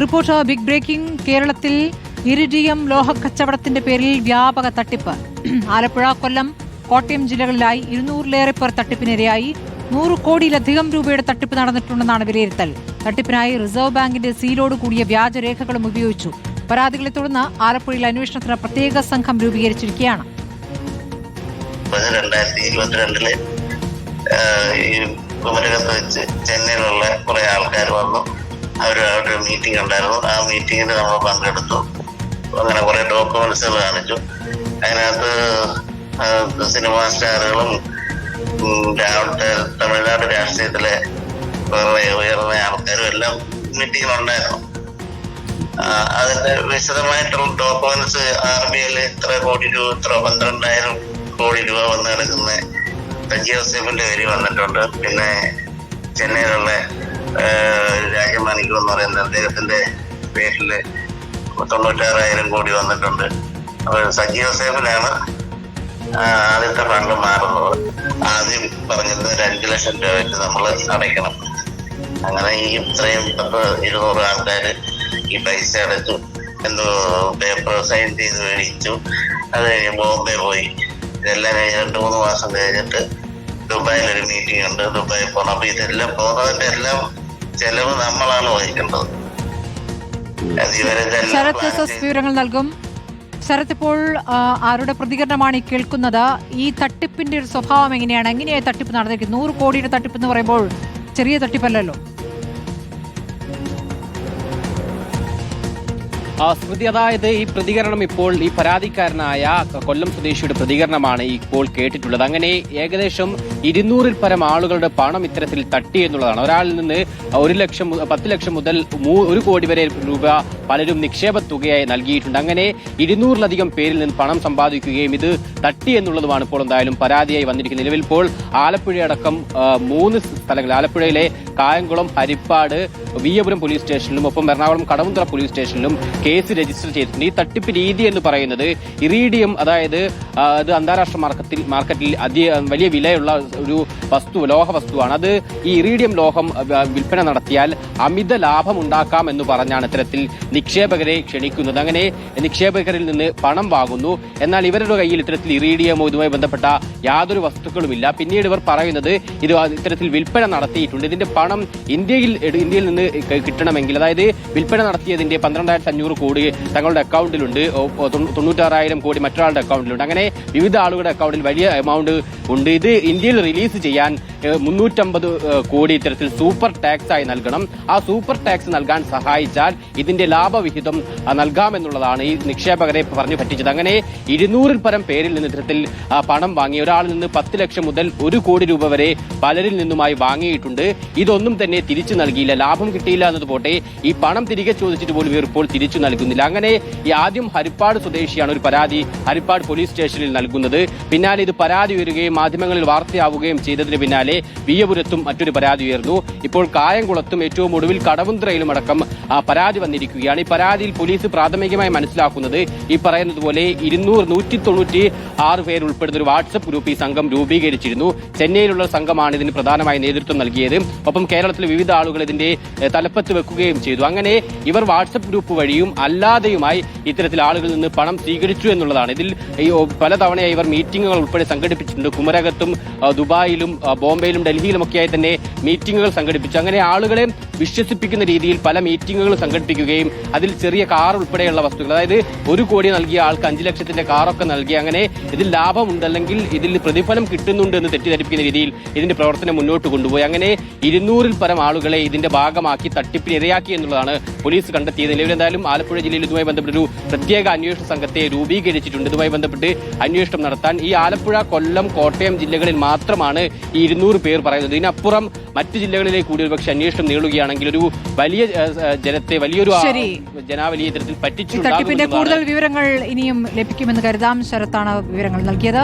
Report big breaking കേരളത്തിൽ iridium ലോഹക്കച്ചവടത്തിന്റെ പേരിൽ വ്യാപക തട്ടിപ്പ്. ആലപ്പുഴ കൊല്ലം കോട്ടയം ജില്ലകളിലായി ഇരുന്നൂറിലേറെ പേർ തട്ടിപ്പിനിരയായി. നൂറ് കോടിയിലധികം രൂപയുടെ തട്ടിപ്പ് നടന്നിട്ടുണ്ടെന്നാണ് വിലയിരുത്തൽ. തട്ടിപ്പിനായി റിസർവ് ബാങ്കിന്റെ സീലോട് കൂടിയ വ്യാജരേഖകളും ഉപയോഗിച്ചു. പരാതികളെ തുടർന്ന് ആലപ്പുഴയിൽ അന്വേഷണത്തിന് പ്രത്യേക സംഘം രൂപീകരിച്ചിരിക്കുകയാണ്. ചെന്നൈയിലുള്ള കുറെ ആൾക്കാർ വന്നു. അവരുമായിട്ട് മീറ്റിംഗ് ഉണ്ടായിരുന്നു. ആ മീറ്റിങ്ങിൽ നമ്മൾ പങ്കെടുത്തു. അങ്ങനെ കുറെ ഡോക്യുമെന്റ്സുകൾ കാണിച്ചു. അതിനകത്ത് സിനിമാ സ്റ്റാറുകളും അവിടുത്തെ തമിഴ്നാട് രാഷ്ട്രീയത്തിലെ വേറെ ഉയർന്ന ആൾക്കാരും എല്ലാം മീറ്റിങ്ങിലുണ്ടായിരുന്നു അതിന്റെ വിശദമായിട്ടുള്ള ഡോക്യുമെന്റ്സ് ആർ ബി ഐയിൽ ഇത്ര കോടി രൂപ ഇത്ര പന്ത്രണ്ടായിരം കോടി രൂപ വന്ന് കിടക്കുന്ന സജീവ സേഫിന്റെ പേര് വന്നിട്ടുണ്ട്. പിന്നെ ചെന്നൈയിലുള്ള ആ, രാജമാണിക്കം എന്ന് പറയുന്ന അദ്ദേഹത്തിന്റെ പേരിൽ തൊണ്ണൂറ്റാറായിരം കോടി വന്നിട്ടുണ്ട്. അപ്പൊ സജീവ സേഫിലാണ് ആദ്യത്തെ ഫണ്ട് മാറുന്നത്. ആദ്യം പറഞ്ഞത് രണ്ടു ലക്ഷം രൂപ വെച്ച് നമ്മൾ അടയ്ക്കണം. അങ്ങനെ ഈ ഇത്രയും പത്ത് ഇരുന്നൂറ് ആൾക്കാർ ഈ പൈസ അടച്ചു. എന്തോ പേപ്പർ സൈൻ ചെയ്ത് മേടിച്ചു. അത് കഴിഞ്ഞ് ബോംബെ പോയി. ഇതെല്ലാം കഴിഞ്ഞ് രണ്ട് മൂന്ന് മാസം കഴിഞ്ഞിട്ട് ദുബായിൽ ഒരു മീറ്റിംഗ് ഉണ്ട്. ദുബായിൽ പോകണം അപ്പൊ ഇതെല്ലാം പോകുന്നതിന്റെ എല്ലാം ചെലവ് നമ്മളാണ് വഹിക്കേണ്ടത്. ശരത് എസ് വിവരങ്ങൾ നൽകും. ശരത് ഇപ്പോൾ ആരുടെ പ്രതികരണമാണ് ഈ കേൾക്കുന്നത്? ഈ തട്ടിപ്പിന്റെ ഒരു സ്വഭാവം എങ്ങനെയാണ്? എങ്ങനെയായി തട്ടിപ്പ് നടന്നിരിക്കുന്നത്? നൂറ് കോടിയുടെ തട്ടിപ്പ് എന്ന് പറയുമ്പോൾ ചെറിയ തട്ടിപ്പല്ലല്ലോ. സ്മൃതി അതായത് ഈ പ്രതികരണം ഇപ്പോൾ ഈ പരാതിക്കാരനായ കൊല്ലം സ്വദേശിയുടെ പ്രതികരണമാണ് ഇപ്പോൾ കേട്ടിട്ടുള്ളത്. അങ്ങനെ ഏകദേശം ഇരുന്നൂറിൽ പരം ആളുകളുടെ പണം ഇത്തരത്തിൽ തട്ടി എന്നുള്ളതാണ്. ഒരാളിൽ നിന്ന് ഒരു ലക്ഷം പത്ത് ലക്ഷം മുതൽ ഒരു കോടി വരെ രൂപ പലരും നിക്ഷേപ തുകയായി നൽകിയിട്ടുണ്ട്. അങ്ങനെ ഇരുന്നൂറിലധികം പേരിൽ നിന്ന് പണം സമ്പാദിക്കുകയും ഇത് തട്ടി എന്നുള്ളതുമാണ് ഇപ്പോൾ എന്തായാലും പരാതിയായി വന്നിരിക്കുന്നത്. നിലവിൽ ഇപ്പോൾ ആലപ്പുഴയടക്കം മൂന്ന് സ്ഥലങ്ങൾ ആലപ്പുഴയിലെ കായംകുളം ഹരിപ്പാട് വിയപുരം പോലീസ് സ്റ്റേഷനിലും ഒപ്പം എറണാകുളം കടവുന്തറ പോലീസ് സ്റ്റേഷനിലും കേസ് രജിസ്റ്റർ ചെയ്തിട്ടുണ്ട്. ഈ തട്ടിപ്പ് രീതി എന്ന് പറയുന്നത് ഇറീഡിയം അതായത് അത് അന്താരാഷ്ട്ര മാർക്കറ്റിൽ മാർക്കറ്റിൽ അതി വലിയ വിലയുള്ള ഒരു വസ്തു ലോഹ വസ്തുവാണ്. അത് ഈ ഇറീഡിയം ലോഹം വിൽപ്പന നടത്തിയാൽ അമിത ലാഭം ഉണ്ടാക്കാം എന്ന് പറഞ്ഞാണ് ഇത്തരത്തിൽ നിക്ഷേപകരെ ക്ഷണിക്കുന്നത്. അങ്ങനെ നിക്ഷേപകരിൽ നിന്ന് പണം വാങ്ങുന്നു. എന്നാൽ ഇവരുടെ കയ്യിൽ ഇത്തരത്തിൽ ഇറീഡിയമോ ഇതുമായി ബന്ധപ്പെട്ട യാതൊരു വസ്തുക്കളുമില്ല. പിന്നീട് ഇവർ പറയുന്നത് ഇത് ഇത്തരത്തിൽ വിൽപ്പന നടത്തിയിട്ടുണ്ട്. ഇതിന്റെ പണം ഇന്ത്യയിൽ ഇന്ത്യയിൽ നിന്ന് കിട്ടണമെങ്കിൽ അതായത് വിൽപ്പന നടത്തിയതിന്റെ പന്ത്രണ്ടായിരത്തി അഞ്ഞൂറ് കോടി തങ്ങളുടെ അക്കൗണ്ടിലുണ്ട്. തൊണ്ണൂറ്റാറായിരം കോടി മറ്റൊരാളുടെ അക്കൗണ്ടിലുണ്ട്. അങ്ങനെ വിവിധ ആളുകളുടെ അക്കൗണ്ടിൽ വലിയ എമൗണ്ട് ഉണ്ട്. ഇത് ഇന്ത്യയിൽ റിലീസ് ചെയ്യാൻ മുന്നൂറ്റമ്പത് കോടി ഇത്തരത്തിൽ സൂപ്പർ ടാക്സ് ആയി നൽകണം. ആ സൂപ്പർ ടാക്സ് നൽകാൻ സഹായിച്ചാൽ ഇതിന്റെ ലാഭവിഹിതം നൽകാമെന്നുള്ളതാണ് ഈ നിക്ഷേപകരെ പറഞ്ഞു പറ്റിച്ചത്. അങ്ങനെ ഇരുന്നൂറിൽ പരം പേരിൽ നിന്ന് ഇത്തരത്തിൽ പണം വാങ്ങി ഒരാളിൽ നിന്ന് പത്ത് ലക്ഷം മുതൽ ഒരു കോടി രൂപ വരെ പലരിൽ നിന്നുമായി വാങ്ങിയിട്ടുണ്ട്. ഇതൊന്നും തന്നെ തിരിച്ചു നൽകിയില്ല. ലാഭം കിട്ടിയില്ല എന്നത് പോട്ടെ ഈ പണം തിരികെ ചോദിച്ചിട്ട് പോലും ഇവർ ഇപ്പോൾ തിരിച്ചു നൽകുന്നില്ല. അങ്ങനെ ഈ ആദ്യം ഹരിപ്പാട് സ്വദേശിയാണ് ഒരു പരാതി ഹരിപ്പാട് പോലീസ് സ്റ്റേഷനിൽ നൽകുന്നത്. പിന്നാലെ ഇത് പരാതി ഉയരുകയും മാധ്യമങ്ങളിൽ വാർത്തയാവുകയും ചെയ്തതിന് പിന്നാലെ വിയപുരത്തും മറ്റൊരു പരാതി ഉയർന്നു. ഇപ്പോൾ കായംകുളത്തും ഏറ്റവും ഒടുവിൽ കടവുന്തറയിലും അടക്കം പരാതി വന്നിരിക്കുകയാണ്. ഈ പരാതിയിൽ പോലീസ് പ്രാഥമികമായി മനസ്സിലാക്കുന്നത് ഈ പറയുന്നത് പോലെ ഇരുന്നൂറ് നൂറ്റി തൊണ്ണൂറ്റി ആറ് പേരുൾപ്പെടുന്ന ഒരു വാട്സപ്പ് ഗ്രൂപ്പ് ഈ സംഘം രൂപീകരിച്ചിരുന്നു. ചെന്നൈയിലുള്ള സംഘമാണ് ഇതിന് പ്രധാനമായി നേതൃത്വം നൽകിയത്. ഒപ്പം കേരളത്തിലെ വിവിധ ആളുകൾ ഇതിന്റെ തലപ്പത്ത് വെക്കുകയും ചെയ്തു. അങ്ങനെ ഇവർ വാട്സപ്പ് ഗ്രൂപ്പ് വഴിയും അല്ലാതെയുമായി ഇത്തരത്തിൽ ആളുകളിൽ നിന്ന് പണം സ്വീകരിച്ചു എന്നുള്ളതാണ്. ഇതിൽ പലതവണയായി ഇവർ മീറ്റിംഗുകൾ ഉൾപ്പെടെ സംഘടിപ്പിച്ചിട്ടുണ്ട്. കുമരകത്തും ദുബായിലും ബോംബെയിലും ഡൽഹിയിലുമൊക്കെയായി തന്നെ മീറ്റിംഗുകൾ സംഘടിപ്പിച്ചു. അങ്ങനെ ആളുകളെ വിശ്വസിപ്പിക്കുന്ന രീതിയിൽ പല മീറ്റിങ്ങുകൾ സംഘടിപ്പിക്കുകയും അതിൽ ചെറിയ കാർ ഉൾപ്പെടെയുള്ള വസ്തുക്കൾ അതായത് ഒരു കോടി നൽകിയ ആൾക്ക് അഞ്ച് ലക്ഷത്തിന്റെ കാറൊക്കെ നൽകി അങ്ങനെ ഇതിൽ ലാഭമുണ്ടല്ലെങ്കിൽ ഇതിൽ പ്രതിഫലം കിട്ടുന്നുണ്ട് എന്ന് തെറ്റിദ്ധരിപ്പിക്കുന്ന രീതിയിൽ ഇതിന്റെ പ്രവർത്തനം മുന്നോട്ട് കൊണ്ടുപോയി. അങ്ങനെ ഇരുന്നൂറിൽ പരം ആളുകളെ ഇതിന്റെ ഭാഗമാക്കി തട്ടിപ്പിന് ഇരയാക്കി എന്നുള്ളതാണ് പോലീസ് കണ്ടെത്തിയത്. നിലവിലെന്തായാലും ആലപ്പുഴ ജില്ലയിൽ ഇതുമായി ബന്ധപ്പെട്ട് ഒരു പ്രത്യേക അന്വേഷണ സംഘത്തെ രൂപീകരിച്ചിട്ടുണ്ട്. ഇതുമായി ബന്ധപ്പെട്ട് അന്വേഷണം നടത്താൻ ഈ ആലപ്പുഴ കൊല്ലം കോട്ടയം ജില്ലകളിൽ മാത്രമാണ് ഈ ഇരുന്നൂറ് പേർ പറയുന്നത്. ഇതിനപ്പുറം മറ്റ് ജില്ലകളിലേക്ക് കൂടി ഒരുപക്ഷെ അന്വേഷണം നീളുകയാണെങ്കിൽ ഒരു വലിയ ജനത്തെ വലിയൊരു. ജനാവലിയെ ഇത്തരത്തിൽ പറ്റിച്ചു തട്ടിപ്പിന്റെ കൂടുതൽ വിവരങ്ങൾ ഇനിയും ലഭിക്കുമെന്ന് കരുതാം. ശരത്താണ് വിവരങ്ങൾ നൽകിയത്.